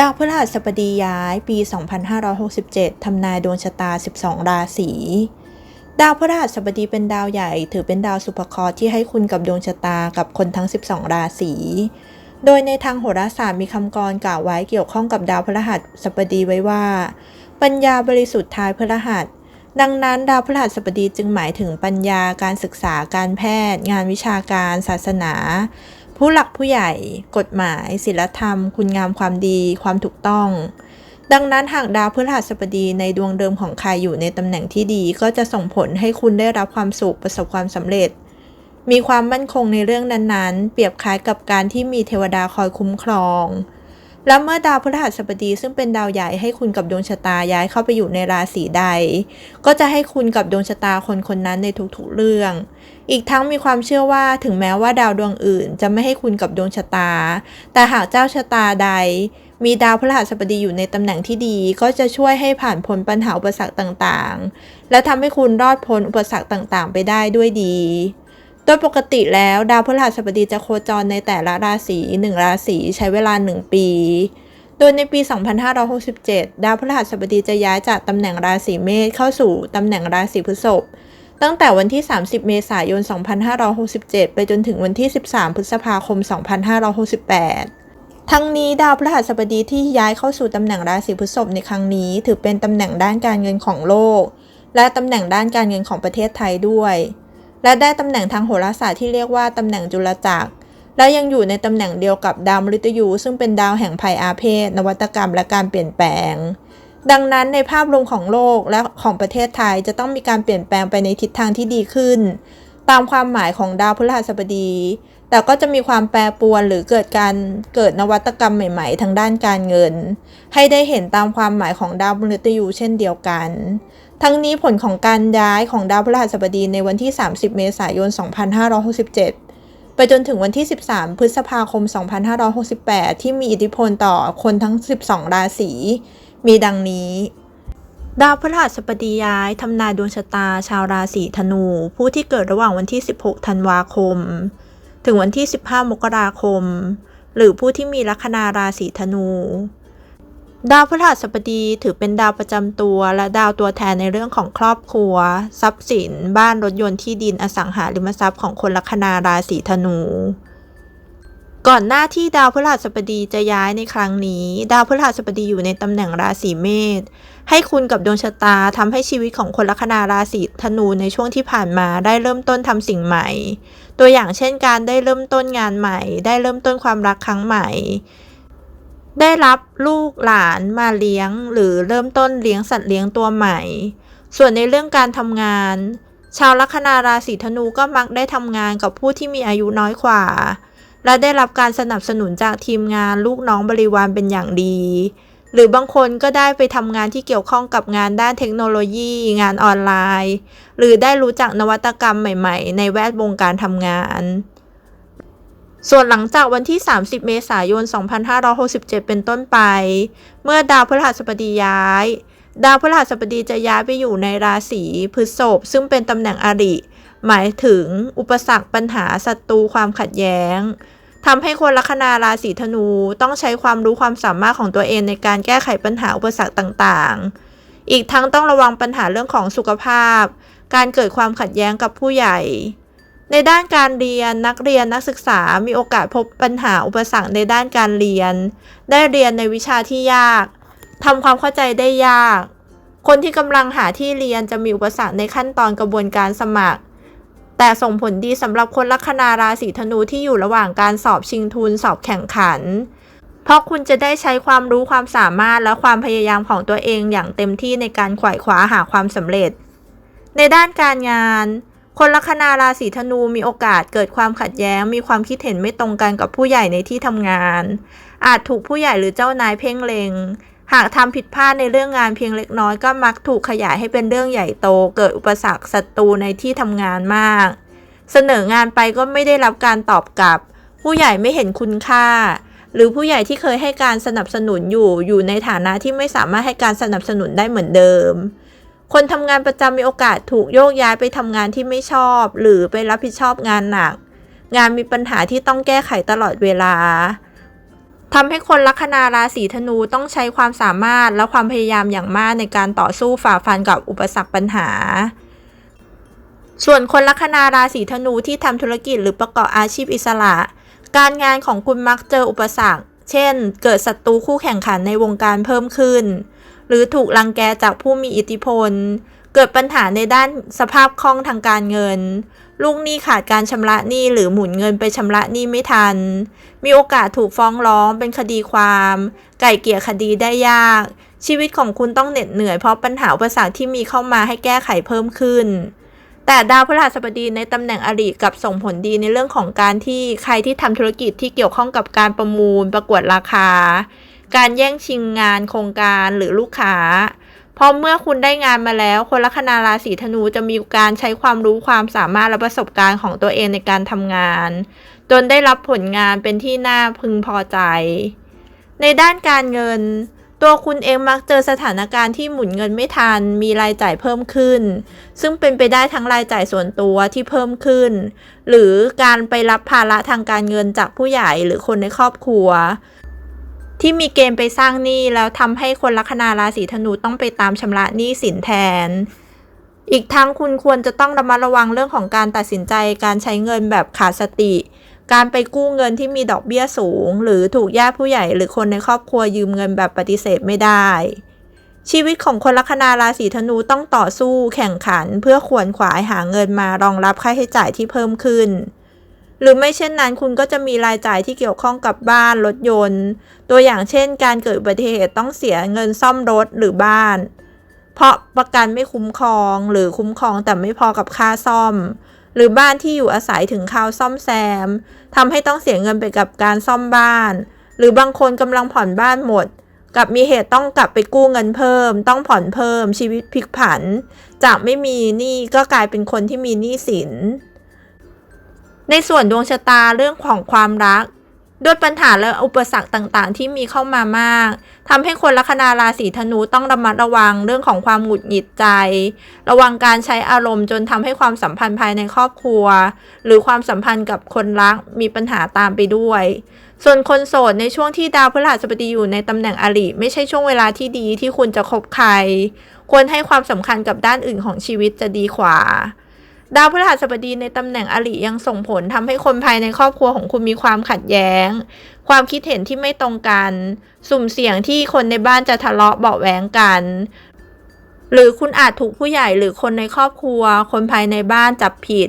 ดาวพฤหัสบดีย้ายปี 2567 ทำนายดวงชะตา 12 ราศี ดาวพฤหัสบดีเป็นดาวใหญ่ ถือเป็นดาวสุภเคราะห์ที่ให้คุณกับดวงชะตากับคนทั้ง 12 ราศี โดยในทางโหราศาสตร์มีคำกรกล่าวไว้เกี่ยวข้องกับดาวพฤหัสบดีไว้ว่า ปัญญาบริสุทธิ์ทายพฤหัส ดังนั้นดาวพฤหัสบดีจึงหมายถึงปัญญาการศึกษาการแพทย์ งานวิชาการ ศาสนา ผู้หลักผู้ใหญ่ กฎหมาย ศีลธรรม คุณงามความดี ความถูกต้อง ดังนั้นหากดาวพฤหัสบดีในดวงเดิมของใครอยู่ในตำแหน่งที่ดี ก็จะส่งผลให้คุณได้รับความสุขประสบความสำเร็จ มีความมั่นคงในเรื่องนั้นๆ เปรียบคล้ายกับการที่มีเทวดาคอยคุ้มครอง และเมื่อดาวพฤหัสบดีซึ่งเป็นดาวใหญ่ให้คุณกับดวงชะตาย้ายเข้าไปอยู่ในราศีใด ก็จะให้คุณกับดวงชะตาคนคนนั้นในทุกๆเรื่อง อีกทั้งมีความเชื่อว่าถึงแม้ว่าดาวดวงอื่น จะไม่ให้คุณกับดวงชะตา แต่หากเจ้าชะตาใด มีดาวพฤหัสบดีอยู่ในตำแหน่งที่ดีก็จะช่วยให้ผ่านพ้นปัญหาอุปสรรคต่างๆ และทำให้คุณรอดพ้นอุปสรรคต่างๆ ไปได้ด้วยดี โดยปกติแล้วดาวพฤหัสบดีจะโคจรในแต่ละราศีหนึ่งราศีใช้เวลา 1 ปี โดยในปี 2567 ดาวพฤหัสบดีจะย้ายจากตำแหน่งราศีเมษเข้าสู่ตำแหน่งราศีพฤษภตั้งแต่วันที่ 30 เมษายน 2567 ไปจนถึงวันที่ 13 พฤษภาคม 2568ทั้งนี้ดาวพฤหัสบดีที่ย้ายเข้าสู่ตำแหน่งราศีพฤษภในครั้งนี้ ถือเป็นตำแหน่งด้านการเงินของโลก และตำแหน่งด้านการเงินของประเทศไทยด้วย และได้ตำแหน่งทางโหราศาสตร์ที่เรียกว่าตำแหน่งจุลจักร และยังอยู่ในตำแหน่งเดียวกับดาวมฤตยู ซึ่งเป็นดาวแห่งภัยอาเพศ นวัตกรรมและการเปลี่ยนแปลง ดังนั้นในภาพรวมของโลกและของประเทศไทยจะต้องมีการเปลี่ยนแปลงไปในทิศทางที่ดีขึ้น ตามความหมายของดาวพฤหัสบดี แต่ก็จะมีความแปรปรวนหรือเกิดการเกิดนวัตกรรมใหม่ๆ ทางด้านการเงิน ให้ได้เห็นตามความหมายของดาวมฤตยูเช่นเดียวกัน ทั้งนี้ผลของการย้ายของดาวพฤหัสบดีในวันที่ 30 เมษายน 2567 ไปจนถึงวันที่ 13 พฤษภาคม 2568 ที่มีอิทธิพลต่อคนทั้ง 12 ราศี มีดังนี้ ดาวพฤหัสบดีย้ายทำนายดวงชะตาชาวราศีธนู ผู้ที่เกิดระหว่างวันที่ 16 ธันวาคม ถึงวันที่ 15 มกราคม หรือผู้ที่มีลัคนาราศีธนู ดาวพฤหัสบดีถือเป็นดาวประจำตัว และดาวตัวแทนในเรื่องของครอบครัว ทรัพย์สิน บ้านรถยนต์ที่ดินอสังหาริมทรัพย์ของคนลัคนาราศีธนู ก่อนหน้าที่ดาวพฤหัสบดีจะย้ายในครั้งนี้ ดาวพฤหัสบดีอยู่ในตำแหน่งราศีเมษให้คุณกับดวงชะตาทำให้ชีวิตของคนลัคนาราศีธนูในช่วงที่ผ่านมาได้เริ่มต้นทำสิ่งใหม่ ตัวอย่างเช่นการได้เริ่มต้นงานใหม่ ได้เริ่มต้นความรักครั้งใหม่ ได้รับลูกหลานมาเลี้ยง หรือเริ่มต้นเลี้ยงสัตว์เลี้ยงตัวใหม่ ส่วนในเรื่องการทำงาน ชาวลัคนาราศีธนูก็มักได้ทำงานกับผู้ที่มีอายุน้อยกว่า และได้รับการสนับสนุนจากทีมงานลูกน้องบริวารเป็นอย่างดี หรือบางคนก็ได้ไปทำงานที่เกี่ยวข้องกับงานด้านเทคโนโลยี งานออนไลน์ หรือได้รู้จักนวัตกรรมใหม่ ๆ ในแวดวงการทำงาน ส่วนหลังจากวันที่ 30 เมษายน 2567 เป็นต้นไป เมื่อดาวพฤหัสบดีย้าย ดาวพฤหัสบดีจะย้ายไปอยู่ในราศีพฤษภซึ่งเป็นตำแหน่งอริ หมายถึงอุปสรรคปัญหาศัตรูความขัดแย้งทำให้คนลัคนาราศีธนูต้องใช้ความรู้ความสามารถของตัวเองในการแก้ไขปัญหาอุปสรรคต่างๆ อีกทั้งต้องระวังปัญหาเรื่องของสุขภาพ การเกิดความขัดแย้งกับผู้ใหญ่ ในด้านการเรียนนักเรียนนักศึกษามีโอกาสพบปัญหาอุปสรรคในด้านการเรียน ได้เรียนในวิชาที่ยากทำความเข้าใจได้ยาก คนที่กำลังหาที่เรียนจะมีอุปสรรคในขั้นตอนกระบวนการสมัคร แต่ส่งผลดีสำหรับคนลัคนาราศีธนูที่อยู่ระหว่างการสอบชิงทุนสอบแข่งขัน เพราะคุณจะได้ใช้ความรู้ความสามารถและความพยายามของตัวเองอย่างเต็มที่ในการขวายคว้าหาความสำเร็จ ในด้านการงาน คนลัคนาราศีธนูมีโอกาสเกิดความขัดแย้ง มีความคิดเห็นไม่ตรงกันกับผู้ใหญ่ในที่ทำงาน อาจถูกผู้ใหญ่หรือเจ้านายเพ่งเลงหากทำผิดพลาดในเรื่องงานเพียงเล็กน้อยก็มักถูกขยายให้เป็นเรื่องใหญ่โต เกิดอุปสรรคศัตรูในที่ทำงานมาก เสนองานไปก็ไม่ได้รับการตอบกลับ ผู้ใหญ่ไม่เห็นคุณค่า หรือผู้ใหญ่ที่เคยให้การสนับสนุนอยู่อยู่ในฐานะที่ไม่สามารถให้การสนับสนุนได้เหมือนเดิม คนทำงานประจำมีโอกาสถูกโยกย้ายไปทำงานที่ไม่ชอบ หรือไปรับผิดชอบงานหนัก งานมีปัญหาที่ต้องแก้ไขตลอดเวลาทำให้คนลัคนาราศีธนูต้องใช้ความสามารถและความพยายามอย่างมากในการต่อสู้ฝ่าฟันกับอุปสรรคปัญหา ส่วนคนลัคนาราศีธนูที่ทำธุรกิจหรือประกอบอาชีพอิสระ การงานของคุณมักเจออุปสรรค เช่น เกิดศัตรูคู่แข่งขันในวงการเพิ่มขึ้น หรือถูกลังแกจากผู้มีอิทธิพล เกิดปัญหาในด้านสภาพคล่องทางการเงิน ลูกหนี้ขาดการชำระหนี้หรือหมุนเงินไปชำระหนี้ไม่ทัน มีโอกาสถูกฟ้องร้องเป็นคดีความ ไก่เกลี่ยคดีได้ยาก ชีวิตของคุณต้องเหน็ดเหนื่อยเพราะปัญหาอุปสรรคที่มีเข้ามาให้แก้ไขเพิ่มขึ้นแต่ดาวพฤหัสบดีในตำแหน่งอริกับส่งผลดีในเรื่องของการที่ใครที่ทำธุรกิจที่เกี่ยวข้องกับการประมูลประกวดราคา การแย่งชิงงานโครงการหรือลูกค้า เพราะเมื่อคุณได้งานมาแล้ว คนลัคนาราศีธนูจะมีการใช้ความรู้ความสามารถและประสบการณ์ของตัวเองในการทำงาน จนได้รับผลงานเป็นที่น่าพึงพอใจ ในด้านการเงิน ตัวคุณเองมักเจอสถานการณ์ที่หมุนเงินไม่ทัน มีรายจ่ายเพิ่มขึ้น ซึ่งเป็นไปได้ทั้งรายจ่ายส่วนตัวที่เพิ่มขึ้น หรือการไปรับภาระทางการเงินจากผู้ใหญ่หรือคนในครอบครัว ที่มีเกณฑ์ไปสร้างหนี้แล้วทำให้คนลัคนาราศีธนูต้องไปตามชำระหนี้สินแทน อีกทั้งคุณควรจะต้องระมัดระวังเรื่องของการตัดสินใจการใช้เงินแบบขาดสติ การไปกู้เงินที่มีดอกเบี้ยสูง หรือถูกญาติผู้ใหญ่หรือคนในครอบครัวยืมเงินแบบปฏิเสธไม่ได้ ชีวิตของคนลัคนาราศีธนูต้องต่อสู้แข่งขัน เพื่อขวนขวายหาเงินมารองรับค่าใช้จ่ายที่เพิ่มขึ้น หรือไม่เช่นนั้นคุณก็จะมีรายจ่ายที่เกี่ยวข้องกับบ้านรถยนต์ ตัวอย่างเช่น การเกิดอุบัติเหตุต้องเสียเงินซ่อมรถหรือบ้าน เพราะประกันไม่คุ้มครองหรือคุ้มครองแต่ไม่พอกับค่าซ่อม หรือบ้านที่อยู่อาศัยถึงคราวซ่อมแซมทำให้ต้องเสียเงินไปกับการซ่อมบ้าน หรือบางคนกำลังผ่อนบ้านหมด กับมีเหตุต้องกลับไปกู้เงินเพิ่ม ต้องผ่อนเพิ่มชีวิตพลิกผัน จากไม่มีหนี้ก็กลายเป็นคนที่มีหนี้สิน ในส่วนดวงชะตาเรื่องของความรัก ด้วยปัญหาและอุปสรรคต่างๆ ที่มีเข้ามามากทำให้คนลัคนาราศีธนูต้องระมัดระวังเรื่องของความหงุดหงิดใจ ระวังการใช้อารมณ์จนทำให้ความสัมพันธ์ภายในครอบครัว หรือความสัมพันธ์กับคนรักมีปัญหาตามไปด้วย ส่วนคนโสดในช่วงที่ดาวพฤหัสบดีอยู่ในตำแหน่งอริไม่ใช่ช่วงเวลาที่ดีที่คุณจะคบใคร ควรให้ความสำคัญกับด้านอื่นของชีวิตจะดีกว่า ดาวพฤหัสบดีในตำแหน่งอริยังส่งผลทำให้คนภายในครอบครัวของคุณมีความขัดแย้ง ความคิดเห็นที่ไม่ตรงกัน สุ่มเสี่ยงที่คนในบ้านจะทะเลาะเบาะแวงกัน หรือคุณอาจถูกผู้ใหญ่หรือคนในครอบครัว คนภายในบ้านจับผิด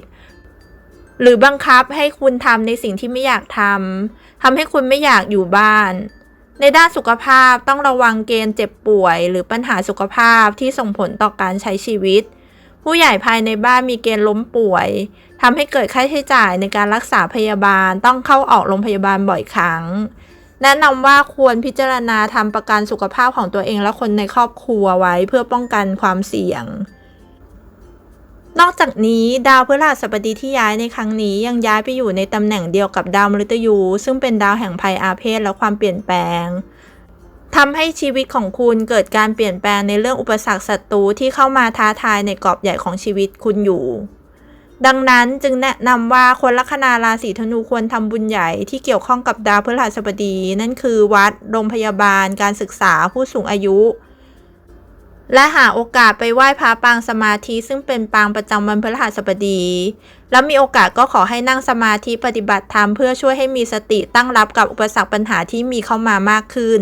หรือบังคับให้คุณทำในสิ่งที่ไม่อยากทำทำให้คุณไม่อยากอยู่บ้านในด้านสุขภาพต้องระวังเกณฑ์เจ็บป่วย หรือปัญหาสุขภาพที่ส่งผลต่อการใช้ชีวิต ผู้ใหญ่ภายในบ้านมีเกณฑ์ล้มป่วยทำให้เกิดค่าใช้จ่ายในการรักษาพยาบาลต้องเข้าออกโรงพยาบาลบ่อยครั้ง แนะนำว่าควรพิจารณาทำประกันสุขภาพของตัวเองและคนในครอบครัวไว้เพื่อป้องกันความเสี่ยง นอกจากนี้ดาวพฤหัสบดีที่ย้ายในครั้งนี้ยังย้ายไปอยู่ในตำแหน่งเดียวกับดาวมฤตยู ซึ่งเป็นดาวแห่งภัยอาเพศและความเปลี่ยนแปลง ทำให้ชีวิตของคุณเกิดการเปลี่ยนแปลงในเรื่องอุปสรรคศัตรูที่เข้ามาท้าทายในกรอบใหญ่ของชีวิตคุณอยู่ ดังนั้นจึงแนะนำว่าคนลัคนาราศีธนูควรทำบุญใหญ่ที่เกี่ยวข้องกับดาวพฤหัสบดี นั่นคือวัด โรงพยาบาล การศึกษาผู้สูงอายุ และหาโอกาสไปไหว้พระปางสมาธิซึ่งเป็นปางประจำวันพฤหัสบดี แล้วมีโอกาสก็ขอให้นั่งสมาธิปฏิบัติธรรมเพื่อช่วยให้มีสติตั้งรับกับอุปสรรคปัญหาที่มีเข้ามามากขึ้น